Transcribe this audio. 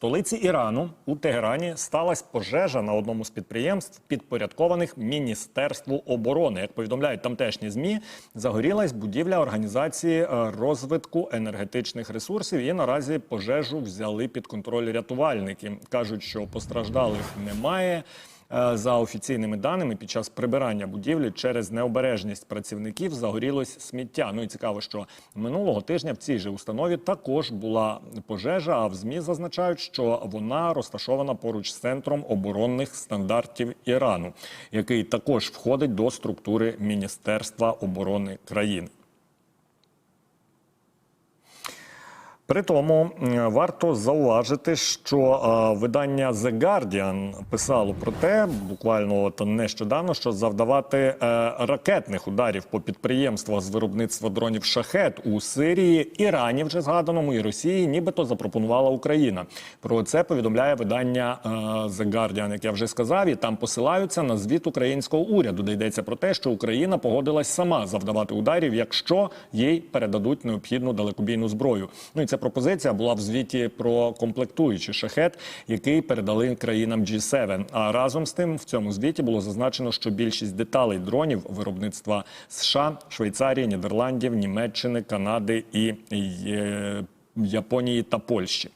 столиці Ірану у Тегерані сталася пожежа на одному з підприємств, підпорядкованих Міністерству оборони. Як повідомляють тамтешні змі, загорілась будівля організації е, розвитку енергетичних ресурсів. І наразі пожежу взяли під контроль рятувальники. кажуть, що постраждалих немає. Е, За офіційними даними, під час прибирання будівлі через необережність працівників загорілось сміття. Ну і цікаво, що минулого тижня в цій же установі також була пожежа. А в змі зазначають, що вона розташована поруч з центром оборонних стандартів Ірану, який також входить до структури Міністерства оборони країни. При тому варто зауважити, що е, видання The Guardian писало про те, буквально от нещодавно, що завдавати е, ракетних ударів по підприємствах з виробництва дронів шахет у Сирії, Ірані вже згаданому і Росії, нібито запропонувала Україна. Про це повідомляє видання е, The Guardian, як я вже сказав, і там посилаються на звіт українського уряду, де йдеться про те, що Україна погодилась сама завдавати ударів, якщо їй передадуть необхідну далекобійну зброю. Ну і ця пропозиція була в звіті про комплектуючий шахет, який передали країнам G7. А разом з тим в цьому звіті було зазначено, що більшість деталей дронів виробництва США, Швейцарії, Нідерландів, Німеччини, Канади і е, Японії та Польщі.